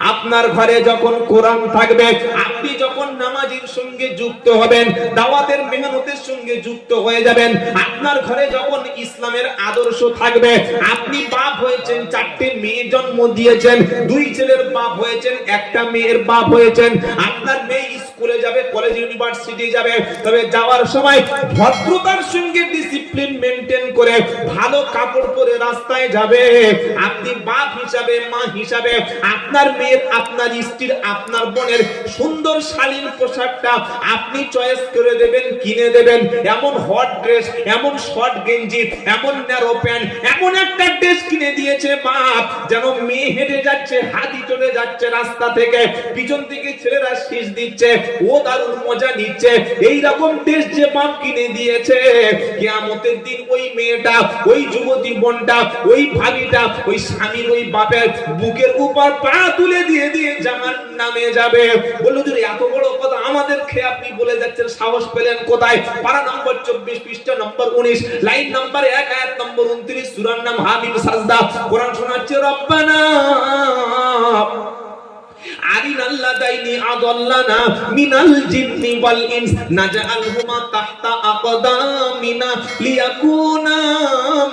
আপনার ঘরে যখন কোরআন থাকবে, আপনি যখন নামাজের সঙ্গে যুক্ত হবেন, দাওয়াতের মেহনতের সঙ্গে যুক্ত হয়ে যাবেন, আপনার ঘরে যখন ইসলামের আদর্শ থাকবে, আপনি বাপ হয়েছেন, চারটে মেয়ে জন্ম দিয়েছেন, দুই ছেলের বাপ হয়েছেন, একটা মেয়ের বাপ হয়েছেন, আপনার মেয়ে স্কুলে যাবে, কলেজ, ইউনিভার্সিটি যাবে, তবে যাওয়ার সময় ভদ্রতার সঙ্গে ডিসিপ্লিন মেনটেন করে ভালো কাপড় পরে রাস্তায় যাবে। আপনি বাপ হিসাবে, মা হিসাবে, আপনার মেয়ের, আপনার স্ত্রীর, আপনার বোনের সুন্দর শালীন পোশাকটা আপনি চয়েস করে দেবেন, কিনে দেবেন। এমন হট ড্রেস এমন শর্ট গেঞ্জি, এমন ন্যারো প্যান্ট এমন একটা ড্রেস কিনে দিয়েছে বাপ। যেন মেয়ে হেঁটে যাচ্ছে, হাতি চলে যাচ্ছে রাস্তা থেকে। পিছন থেকে ছেলেরা শীষ দিচ্ছে, ও দারুণ মজা নিচ্ছে। এইরকম ড্রেস যে বাপ কিনে দিয়েছে, কিয়ামতের দিন ওই মেয়েটা, ওই যুবতী বোনটা, ওই ভাবিটা ওই স্বামীর ওই বাপের বুকের উপর পা তুলে দিয়ে দিয়ে জামান নামে যাবে। বলল যদি এত বড় কথা আমাদের খেয়ে আপনি বলে যাচ্ছেন, সাহস পেলেন কোথায়? পারা নম্বর চব্বিশ, পৃষ্ঠা নম্বর উনিশ, লাইন নম্বর এক, আয়াত নম্বর উনত্রিশ, সুরার নাম হাবিব সাজদা। কোরআন শোনাচ্ছে, রব্বানা মিনাল জিন্নি ওয়াল ইনস নাজআলহুমা তাহতা আকদামিনা লিয়াকুনা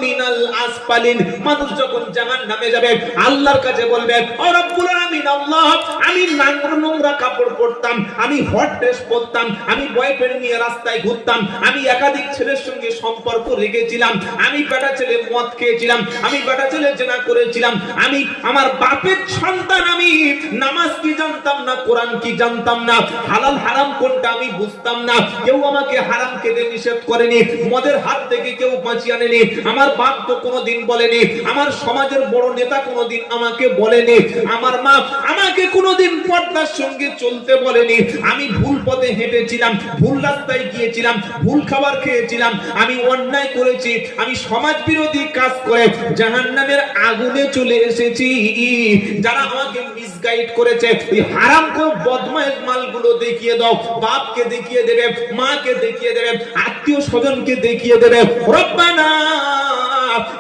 মিনাল আসফালিন মানুষ যখন জাহান্নামে যাবে, আল্লাহর কাছে বলবে, ও রব্বুল আলামিন, আল্লাহ, আমি নোংরা নোংরা কাপড় পরতাম, আমি হট ড্রেস পরতাম, আমি বয়ফ্রেন্ড নিয়ে রাস্তায় ঘুরতাম, আমি একাধিক ছেলের সঙ্গে সম্পর্ক রেখেছিলাম, আমি বেটা ছেলে মদ খেয়েছিলাম, আমি বেটা ছেলে জেনা করেছিলাম, আমি আমার বাপের সন্তান, আমি নামাজ কি জানতাম না, কোরআন কি জানতাম না, হালাল হারাম কোনটা আমি বুঝতাম না, কেউ আমাকে হারাম খেতে নিষেধ করেনি, মদের হাত থেকে কেউ বাঁচিয়ে আনেনি, আমার বাপ তো কোনোদিন বলেনি, আমার সমাজের বড় নেতা কোনোদিন আমাকে বলেনি, আমার মা আমাকে কোনোদিন পর্দার সঙ্গে চলতে বলেনি, আমি ভুল পথে হেঁটেছিলাম, ভুল রাস্তায় গিয়েছিলাম, ভুল খাবার খেয়েছিলাম, আমি অন্যায় করেছি, আমি সমাজ বিরোধী কাজ করে, জাহান্নামের আগুনে চলে এসেছি। যারা আমাকে মিসগাইড করেছে, ওই হারাম কো বদমাইশ মালগুলো দেখিয়ে দাও, বাপকে দেখিয়ে দেবে, মাকে দেখিয়ে দেবে, আত্মীয় স্বজনকে দেখিয়ে দেবে। রব্বানা!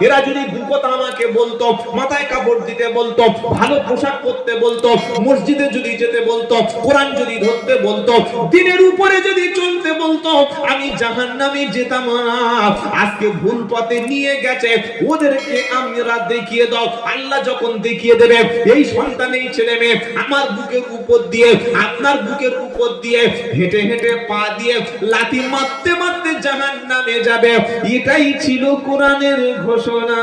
এরা যদি দু কথা আমাকে বলতো, মাথায় কাপড় দিতে বলতো, ভালো পোশাক পরতে বলতো, মসজিদে যদি যেতে বলতো, কোরআন যদি ধরতে বলতো, দিনের উপরে যদি চলতে বলতো, আমি জাহান্নামে যেতাম না। আজকে ভুল পথে নিয়ে গেছে, ওদেরকে আমরা দেখিয়ে দাও। আল্লাহ যখন দেখিয়ে দেবে, এই সন্তান, এই ছেলে মেয়ে আমার বুকের উপর দিয়ে, আপনার বুকের উপর দিয়ে হেঁটে হেঁটে পা দিয়ে লাথি মারতে মারতে জাহান নামে যাবে। এটাই ছিল কোরআনের ঘোষণা। সোনা